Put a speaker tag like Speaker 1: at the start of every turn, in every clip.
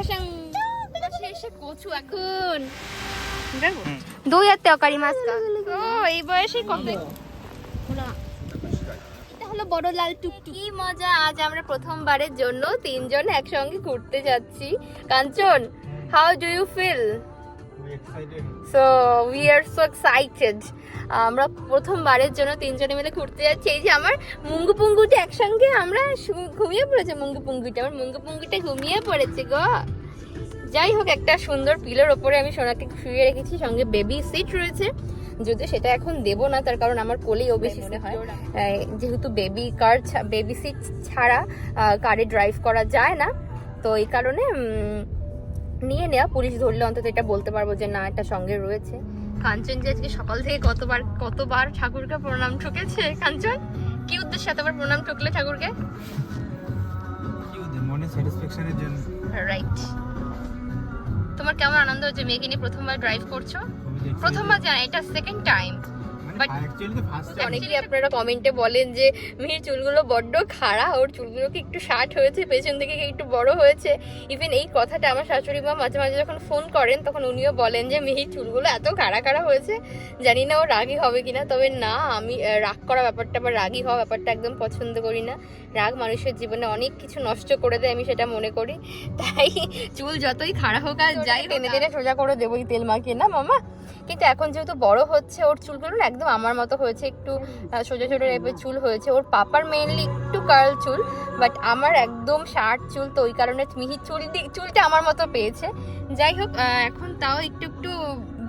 Speaker 1: এখন দই আর তরকারি মাছ ও এই বয়সে কত? এটা হলো বড় লাল টুকটুক কি মজা আজ আমরা প্রথমবারের জন্য তিনজন একসঙ্গে ঘুরতে যাচ্ছি। Kanchan how do you feel so we are so excited আমরা প্রথমবারের জন্য তিনজনে মিলে ঘুরতে যাচ্ছি। এই যে আমার মুঙ্গু পুঙ্গুটা একসঙ্গে আমরা ঘুমিয়ে পড়েছে। মুঙ্গু পুঙ্গুটা আমার মুঙ্গু পুঙ্গুটা ঘুমিয়ে পড়েছে গো। যাই হোক একটা সুন্দর পিলোর ওপরে আমি সোনাকে শুয়ে রেখেছি। সঙ্গে বেবি সিট রয়েছে। যদিও সেটা এখন দেবো না তার কারণ আমার কোলেই ও বেশি মনে হয়। যেহেতু বেবি কার বেবি সিট ছাড়া কারে ড্রাইভ করা যায় না। তো এই কারণে নিয়ে নেওয়া। পুলিশ ধরলে অন্তত এটা বলতে পারব যে না এটা সঙ্গে রয়েছে। কাঞ্চন যে আজকে সকাল থেকে কতবার কতবার ঠাকুরকে প্রণাম ঠকেছে? কাঞ্চন কি উদ্দেশ্যে এতবার প্রণাম ঠকলে ঠাকুরকে?
Speaker 2: মনে স্যাটিসফ্যাকশনের জন্য।
Speaker 1: রাইট তোমার কেমন আনন্দ হচ্ছে মেয়েকে নিয়ে প্রথমবার ড্রাইভ করছ? প্রথমবার জানা এটা সেকেন্ড টাইম অনেকেই আপনারা কমেন্টে বলেন যে মিহির চুলগুলো বড্ড খাড়া ওর চুলগুলো কি একটু শার্ট হয়েছে পেছন থেকে কি একটু বড় হয়েছে? ইভেন এই কথাটা আমার শাশুড়ি মা মাঝে মাঝে যখন ফোন করেন তখন উনিও বলেন যে মিহির চুলগুলো এত খাড়া খাড়া হয়েছে জানি না ও রাগী হবে কিনা। তবে না আমি রাগ করা ব্যাপারটা বা রাগী হওয়া ব্যাপারটা একদম পছন্দ করি না। রাগ মানুষের জীবনে অনেক কিছু নষ্ট করে দেয় আমি সেটা মনে করি। তাই চুল যতই খাড়া হোক আর যাই টেনে টেনে সোজা করে দেবো এই তেল মাখিয়ে না মামা? কিন্তু এখন যেহেতু বড় হচ্ছে ওর চুলগুলো একদম আমার মতো হয়েছে একটু সোজা সোজা টাইপের চুল হয়েছে। ওর পাপার মেইনলি একটু কার্ল চুল বাট আমার একদম শার্ট চুল তো ওই কারণে মিহির চুল চুলটা আমার মতো পেয়েছে। যাই হোক এখন তাও একটু একটু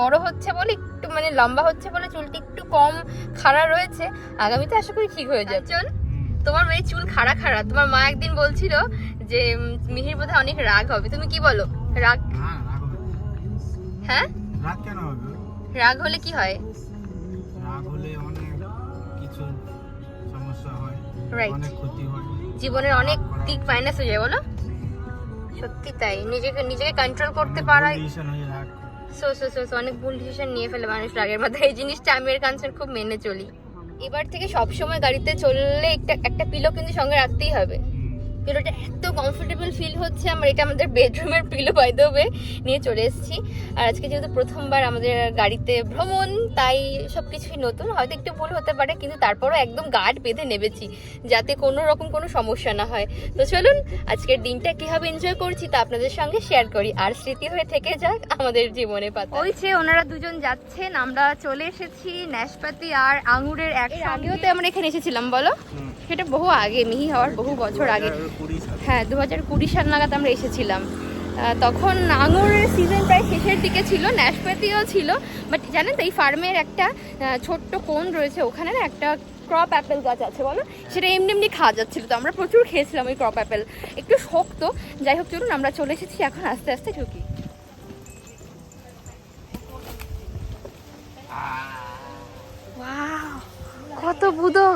Speaker 1: বড় হচ্ছে বলে একটু মানে লম্বা হচ্ছে বলে চুলটি একটু কম খাড়া রয়েছে। আগামীতে আশা করি ঠিক হয়ে যাবে। চল তোমার মেয়ে চুল খাড়া খাড়া। তোমার মা একদিন বলছিল যে মিহির বোধহয় অনেক রাগ হবে। তুমি কি বলো? রাগ?
Speaker 2: হ্যাঁ রাগ
Speaker 1: হ্যাঁ?
Speaker 2: রাগ কেন হবে?
Speaker 1: রাগ হলে কি হয়?
Speaker 2: হয়।
Speaker 1: জীবনের অনেক দিক মাইনাস হয়ে যায় বলো? সত্যি তাই। নিজেকে নিজেকে কন্ট্রোল করতে পারা সো সো সো অনেক ভুল ডিসিশন নিয়ে ফেলে মানুষ রাগের মাথায়। এই জিনিসটা আমি এর কানসার খুব মেনে চলি। এবার থেকে সব সময় গাড়িতে চললে একটা একটা পিলো কিন্তু সঙ্গে রাখতেই হবে। পিলোটা এত কমফোর্টেবল ফিল হচ্ছে আমার এটা আমাদের বেডরুমের পিলো বাই দ্য ওয়ে নিয়ে চলে এসেছি। আর আজকে যেহেতু প্রথমবার আমাদের গাড়িতে ভ্রমণ তাই সব কিছুই নতুন। হয়তো একটু ভুল হতে পারে কিন্তু তারপরও একদম গার্ড বেঁধে নেবেছি যাতে কোনো রকম কোনো সমস্যা না হয়। তো চলুন আজকের দিনটা কীভাবে এনজয় করছি তা আপনাদের সঙ্গে শেয়ার করি। আর স্মৃতি হয়ে থেকে যাক আমাদের জীবনে পাতা। ওই যে ওনারা দুজন যাচ্ছেন আমরা চলে এসেছি নাশপাতি আর আঙুরের এক আগেও তো আমরা এখানে এসেছিলাম বলো। সেটা বহু আগে, মিহি হওয়ার বহু বছর আগে। হ্যাঁ দু হাজার কুড়ি সাল নাগাদ আমরা এসেছিলাম। তখন আঙুরের সিজন প্রায় শেষের দিকে ছিল ন্যাশপাতিও ছিল বাট জানেন তো, এই ফার্মের একটা ছোট্ট কোন রয়েছে, ওখানে না একটা ক্রপ অ্যাপেল গাছ আছে, বলো? সেটা এমনি এমনি খাওয়া যাচ্ছিল, তো আমরা প্রচুর খেয়েছিলাম ওই ক্রপ অ্যাপেল একটু শক্ত, যাই হোক, চলুন, আমরা চলে এসেছি এখন আস্তে আস্তে ঢুকি। কত বুদো!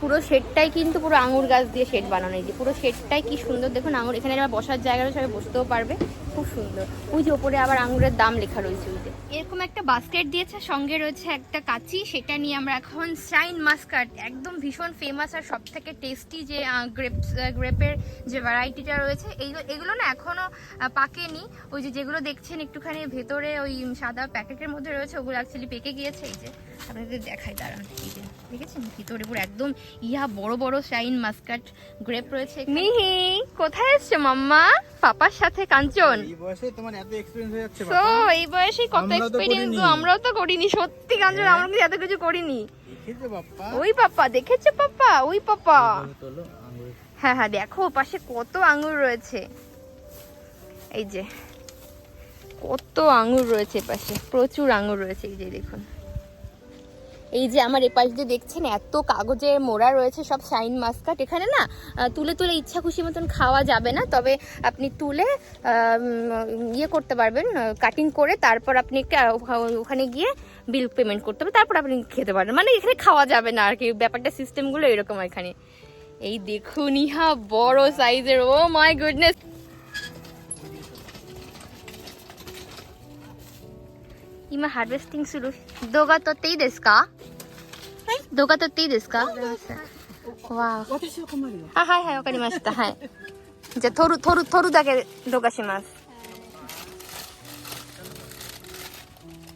Speaker 1: পুরো শেডটাই কিন্তু পুরো আঙুর গাছ দিয়ে শেড বানানো এই যে পুরো শেডটাই কি সুন্দর। দেখুন, আঙুর এখানে যারা বসার জায়গা রয়েছে, সবাই বসতেও পারবে। খুব সুন্দর। ওই যে ওপরে আবার আঙুরের দাম লেখা রয়েছে ওই যে। এরকম একটা বাস্কেট দিয়েছে, সঙ্গে রয়েছে একটা কাচি। সেটা নিয়ে আমরা এখন শাইন মাস্কাট একদম ভীষণ ফেমাস আর সব থেকে টেস্টি যে গ্রেপস গ্রেপের যে ভ্যারাইটিটা রয়েছে এইগুলো এগুলো না এখনও পাকেনি। ওই যে যেগুলো দেখছেন একটুখানি ভেতরে ওই সাদা প্যাকেটের মধ্যে রয়েছে, ওগুলো অ্যাকচুয়ালি পেকে গিয়েছে, এই যে। আপনাদের দেখাই দাঁড়ান এই যে দেখেছেন? ভিতরে পুরো একদম ইয়া বড় বড় শাইন মাস্কাট গ্রেপ রয়েছে। মিহি কোথায় এসছো মাম্মা? পাপার সাথে কাঞ্চন।
Speaker 2: এই বয়সে তোমার এত এক্সপেরিয়েন্স হয়ে যাচ্ছে
Speaker 1: তো এই বয়সে কত
Speaker 2: আমরাও তো করিনি।
Speaker 1: আমরাও তো করিনি সত্যি কাঞ্চন আমরা কিন্তু এত কিছু করিনি। ওই পাপা দেখেছ পাপা? ওই পাপা। হ্যাঁ হ্যাঁ দেখো পাশে কত আঙ্গুর রয়েছে। এই যে কত আঙ্গুর রয়েছে পাশে প্রচুর আঙ্গুর রয়েছে এই যে দেখুন। এই যে আমার এপাশ দিয়ে দেখছেন, এত কাগজে মোড়া রয়েছে, সব শাইন মাস্কাট। এখানে না তুলে তুলে ইচ্ছা খুশি মতন খাওয়া যাবে না, তবে আপনি তুলে ইয়ে করতে পারবেন কাটিং করে তারপর আপনি ওখানে গিয়ে বিল পেমেন্ট করতে হবে, তারপর আপনি খেতে পারবেন। মানে এখানে খাওয়া যাবে না আর কি, ব্যাপারটা সিস্টেমগুলো এরকম এখানে। এই দেখুন ইহা, বড় সাইজের ও মাই গুডনেস 今ハーベスティングする？動画撮っていいですか？はい。動画撮っていいですか？わあ。
Speaker 3: 私は困るよ。
Speaker 1: あはいはいわかりました。はい。じゃあ撮る撮る撮るだけ動画します。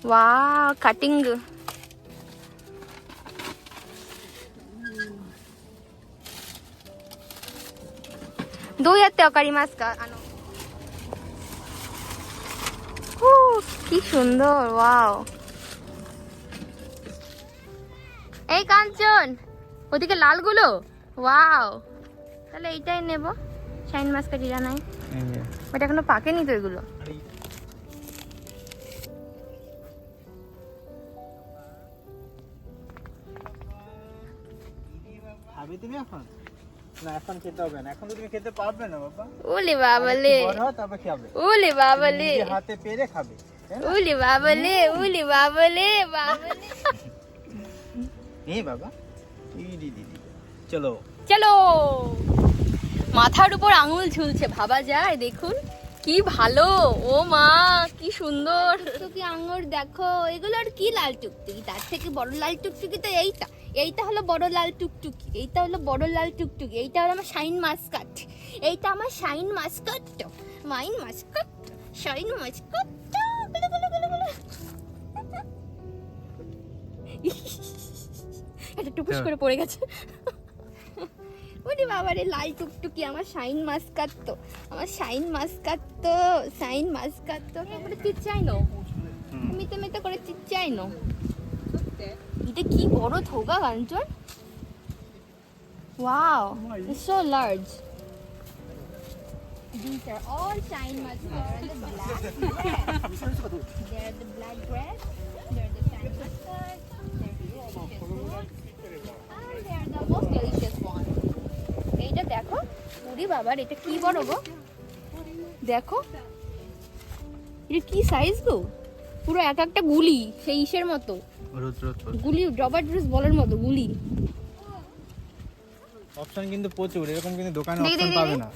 Speaker 1: わあカッティングどうやってわかりますか？あの কি সুন্দর ওয়াও। এই কাঞ্চন ওদিকে লালগুলো? ওয়াও। তাহলে এইটাই নেব শাইন মাস্কাটিরা নাই
Speaker 2: জানাই।
Speaker 1: বাট এখনও পাকেনি তো এগুলো।
Speaker 2: খাবে তুমি এখন? না এখন খেতে হবে না। এখন তো তুমি খেতে পারবে না বাবা।
Speaker 1: ওলে বাবালে।
Speaker 2: বড় তারপর খাবে
Speaker 1: ওলে বাবালে।
Speaker 2: হাতে পেরে খাবে। না?
Speaker 1: ওলে বাবালে ওলে বাবালে বাবালে
Speaker 2: এই বাবা ই দি দি দি। চলো
Speaker 1: চলো মাথার উপর আঙুল ঝুলছে ভাবা যায় দেখুন। কি ভালো। ও মা কি সুন্দর। কি আঙুর দেখো এগুলো আর কি লাল টুকটুকি? তার থেকে বড় লাল টুকটুকি তো এইটা। এইটা হলো বড় লাল টুকটুকি। এইটা হলো বড় লাল টুকটুকি। এইটা হলো আমার শাইন মাস্কাট। এইটা আমার Shine Muscat mine Muscat Shine Muscat এটা টুকুস করে পড়ে গেছে। ওরে বাবা রে লাল টুকটুকি আমার শাইন মাস্কাত তো আমার শাইন মাস্কাত তো শাইন মাস্কাত তো এবারে চিচ্চাই নো মিতে মিতে করে চিচ্চাই নো এটা কি বড় থোকা কাঞ্চন wow it's so large These are all shine mascara. The black bread. They're the black bread. They're the shine mustard. They're delicious food. And they're the most delicious one. এইটা দেখো পুরি বাবার এটা কি বড় গো দেখো এটা কি সাইজ গো পুরো এক একটা গুলি সেই ইসের মতো গুলি রবার্ট ব্রুস বলের মতো গুলি
Speaker 2: অপশন কিন্তু প্রচুর এরকম কিন্তু দোকানে অপশন পাবে না।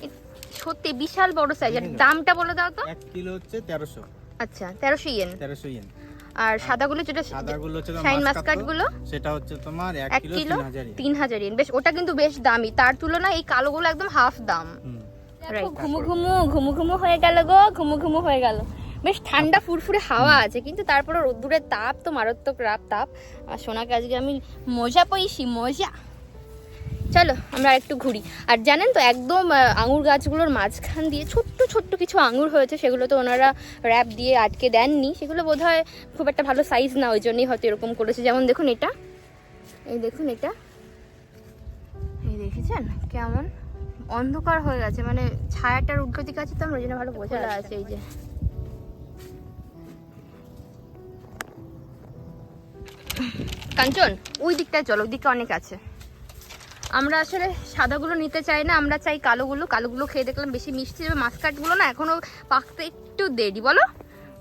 Speaker 1: সত্যি বিশাল বড় সাইজ আর দামটা বলে দাও তো।
Speaker 2: এক কিলো হচ্ছে তেরোশো।
Speaker 1: আচ্ছা তেরোশো ইয়েন
Speaker 2: তেরোশো ইয়েন
Speaker 1: আর সাদাগুলো যেটা
Speaker 2: সাদাগুলো হচ্ছে
Speaker 1: শাইন মাস্কাটগুলো?
Speaker 2: সেটা হচ্ছে তোমার এক
Speaker 1: এক
Speaker 2: কিলো
Speaker 1: কিলো
Speaker 2: তিন হাজার
Speaker 1: তিন হাজার ইয়েন বেশ ওটা কিন্তু বেশ দামি। তার তুলনায় এই কালোগুলো একদম হাফ দাম। ঘুমু ঘুমু ঘুমু ঘুমু হয়ে গেল গো ঘুমু ঘুমু হয়ে গেল। বেশ ঠান্ডা ফুরফুরে হাওয়া আছে কিন্তু তারপরে রোদ্দুরের তাপ তো মারাত্মক রাপ তাপ। আর সোনাকে আজকে আমি মজা পাইছি মজা। চলো আমরা একটু ঘুরি। আর জানেন তো একদম আঙুর গাছগুলোর মাঝখান দিয়ে ছোট্ট ছোট্ট কিছু আঙুর হয়েছে সেগুলো তো ওনারা র্যাপ দিয়ে আটকে দেননি। সেগুলো বোধহয় খুব একটা ভালো সাইজ না ওই জন্যই হয়তো এরকম করেছে। যেমন দেখুন এটা। এই দেখুন এটা। এই দেখেছেন? কেমন অন্ধকার হয়ে গেছে। মানে ছায়াটার উদ্গতিক আছে তো আমরা ওই জন্য ভালো বোঝা আছে এই যে। কাঞ্চন ওই দিকটায় চলো ওই দিকে অনেক আছে। আমরা আসলে সাদাগুলো নিতে চাই না আমরা চাই কালোগুলো। কালোগুলো খেয়ে দেখলাম বেশি মিষ্টি হবে মাছকাটগুলো না এখনও পাকতে একটু দেরি বলো?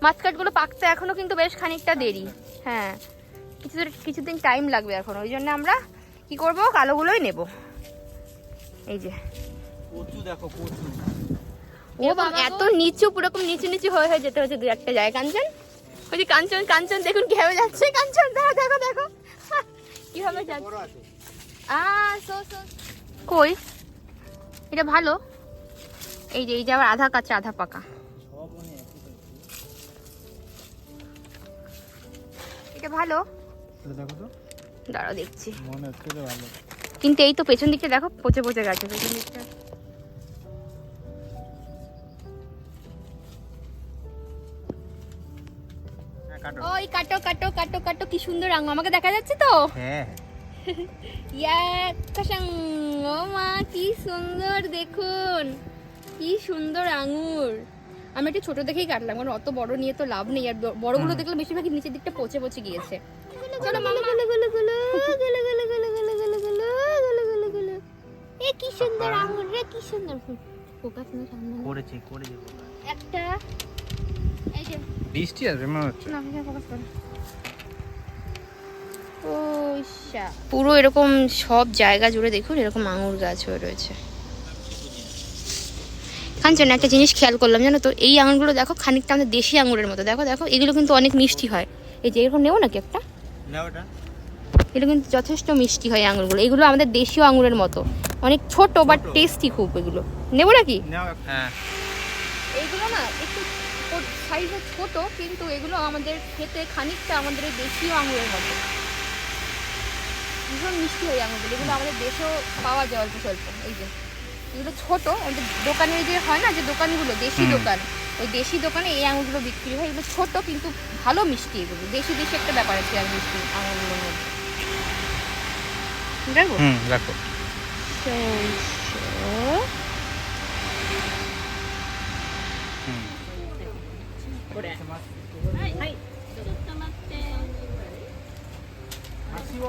Speaker 1: মাছকাটগুলো পাকতে এখনও কিন্তু বেশ খানিকটা দেরি। হ্যাঁ কিছু কিছুদিন টাইম লাগবে এখন। ওই জন্য আমরা কি করব? কালোগুলোই নেব। এই যে।
Speaker 2: দেখো
Speaker 1: ও এত নিচু পুরোকম নিচু নিচু হয়ে হয়ে যেতে হচ্ছে দু একটা জায়গায়। কাঞ্চন? ওই যে কাঞ্চন কাঞ্চন দেখুন কীভাবে যাচ্ছে। কাঞ্চন দেখো দেখো দেখো। কীভাবে যাচ্ছে। কই? এটা ভালো। এই যে এই যে আবার আধা কাঁচা আধা পাকা। এটা ভালো।
Speaker 2: এটা দেখো তো।
Speaker 1: দাঁড়াও দেখছি।
Speaker 2: মনে হচ্ছে যে ভালো।
Speaker 1: কিন্তু এই তো পেছন দিকটা দেখো পচে পচে গেছে পেছন দিকটা।
Speaker 2: হ্যাঁ
Speaker 1: ওই কাটো কাটো কাটো কাটো কি সুন্দর আমাকে দেখা যাচ্ছে তো?
Speaker 2: হ্যাঁ
Speaker 1: কাশাং ও মা কি সুন্দর দেখুন কি সুন্দর আঙুর আমি একটু ছোট দেখেই কাটলাম কারণ অত বড় নিয়ে তো লাভ নেই আর বড়গুলো দেখলাম বেশিরভাগ নিচের দিকটা পচে পচে গিয়েছে আঙুর রে কি সুন্দর একটা
Speaker 2: বৃষ্টি আসবে মনে হচ্ছে
Speaker 1: পুরো এরকম সব জায়গা জুড়ে দেখুন এরকম আঙুর গাছ হয়ে রয়েছে। কাঞ্চন একটা জিনিস খেয়াল করলাম জানো তো? এই আঙুরগুলো দেখো খানিকটা আমাদের দেশি আঙুরের মতো। দেখো দেখো এগুলো কিন্তু অনেক মিষ্টি হয়। এই যে এরকম নেব নাকি একটা? এগুলো কিন্তু যথেষ্ট মিষ্টি হয় আঙুরগুলো। এগুলো আমাদের দেশীয় আঙুরের মতো। অনেক ছোট বাট
Speaker 2: ছোট।
Speaker 1: টেস্টি খুব এগুলো। নেব নাকি?
Speaker 2: নাও হ্যাঁ।
Speaker 1: এইগুলো না একটু সাইজে ছোট কিন্তু এগুলো আমাদের খেতে খানিকটা আমাদের এই দেশীয় আঙুরের মতো। ভীষণ মিষ্টি হয় আঙুরগুলো। এগুলো আমাদের দেশেও পাওয়া যায় অল্প স্বল্প এই যে। এগুলো ছোট আমাদের দোকানে যে হয় না যে দোকানগুলো দেশি দোকান ওই দেশি দোকানে এই আঙুরগুলো বিক্রি হয়। এগুলো ছোট কিন্তু ভালো মিষ্টি এগুলো। দেশি দেশি একটা ব্যাপার আছে আর মিষ্টি আঙুরগুলোর মধ্যে। দেখো।
Speaker 2: হুম রাখো হুম।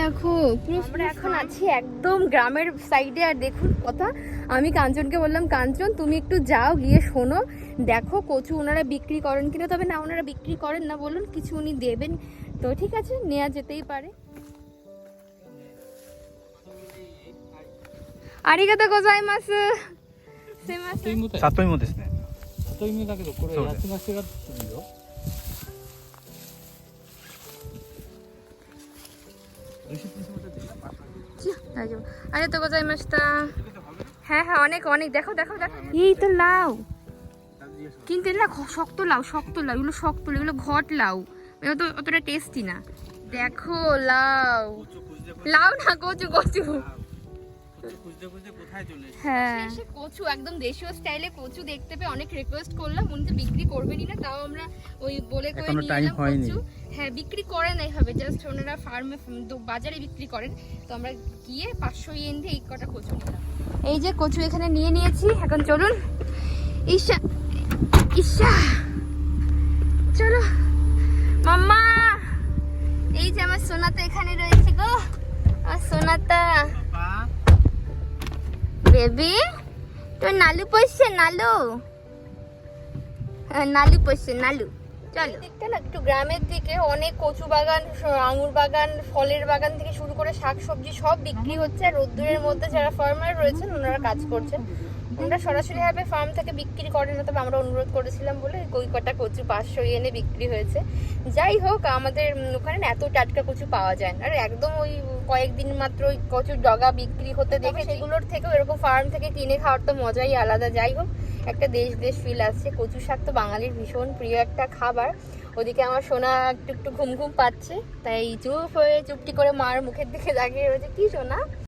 Speaker 1: দেখো পুরো আমরা এখন আছি একদম গ্রামের সাইডে আর দেখুন কথা আমি কাঞ্চনকে বললাম কাঞ্চন তুমি একটু যাও গিয়ে শোনো দেখো কচু ওনারা বিক্রি করেন কিনা তবে না ওনারা বিক্রি করেন না বলুন কিছু উনি দেবেন তো ঠিক আছে নেওয়া যেতেই পারে আরিগাতো গোজাইমাসু সেমাসু
Speaker 2: 里芋ですね
Speaker 4: 里芋だけどこれ
Speaker 2: そうね
Speaker 4: 休ませがってるよ
Speaker 1: তাই আরে তো হ্যাঁ হ্যাঁ অনেক অনেক। দেখো দেখো দেখো। এই তো লাউ। কিন্তু এটা শক্ত লাউ শক্ত লাউ। এগুলো শক্ত লাউ, এগুলো ঘট লাউ। এগুলো তো অতটা টেস্টি না। দেখো লাউ। লাউ না, কচু কচু।
Speaker 2: খুঁজতে খুঁজতে কোথায় চলে
Speaker 1: হ্যাঁ। কচু একদম দেশীয় স্টাইলে কচু দেখতে পেয়ে অনেক রিকোয়েস্ট করলাম। উনি তো বিক্রি করবেনই না তাও আমরা ওই বলে করে নিয়ে এলাম
Speaker 2: হয়নি।
Speaker 1: কচু। হ্যাঁ বিক্রি করেন এইভাবে জাস্ট ওনারা ফার্মে বাজারে বিক্রি করেন। তো আমরা গিয়ে পাঁচশো ইয়েন দিয়ে এই কটা কচু নিলাম। এই যে কচু এখানে নিয়ে নিয়েছি এখন চলুন। ঈশা ঈশা চলো। মাম্মা এই যে আমার সোনাতা এখানে রয়েছে গো। আর সোনাতা। বেবি তোর নালু পড়ছে নালু। হ্যাঁ, নালু পড়ছে নালু। চলো। দিকটা না একটু গ্রামের দিকে অনেক কচু বাগান আঙুর বাগান ফলের বাগান থেকে শুরু করে শাকসবজি সব বিক্রি হচ্ছে। আর রোদ্দুরের মধ্যে যারা ফার্মার রয়েছেন ওনারা কাজ করছেন। ওনারা সরাসরি ভাবে ফার্ম থেকে বিক্রি করেন না তবে আমরা অনুরোধ করেছিলাম বলে ওই কটা কচু পাঁচশো এনে বিক্রি হয়েছে। যাই হোক আমাদের ওখানে এত টাটকা কচু পাওয়া যায় না। আর একদম ওই কয়েকদিন মাত্র কচুর ডগা বিক্রি হতে দেখে সেগুলোর থেকেও এরকম ফার্ম থেকে কিনে খাওয়ার তো মজাই আলাদা। যাই হোক একটা দেশ দেশ ফিল আসছে। কচু শাক তো বাঙালির ভীষণ প্রিয় একটা খাবার। ওদিকে আমার সোনা একটু একটু ঘুম ঘুম পাচ্ছে তাই চুপ হয়ে চুপটি করে মার মুখের দিকে দাঁড়িয়ে রয়েছে। কি সোনা?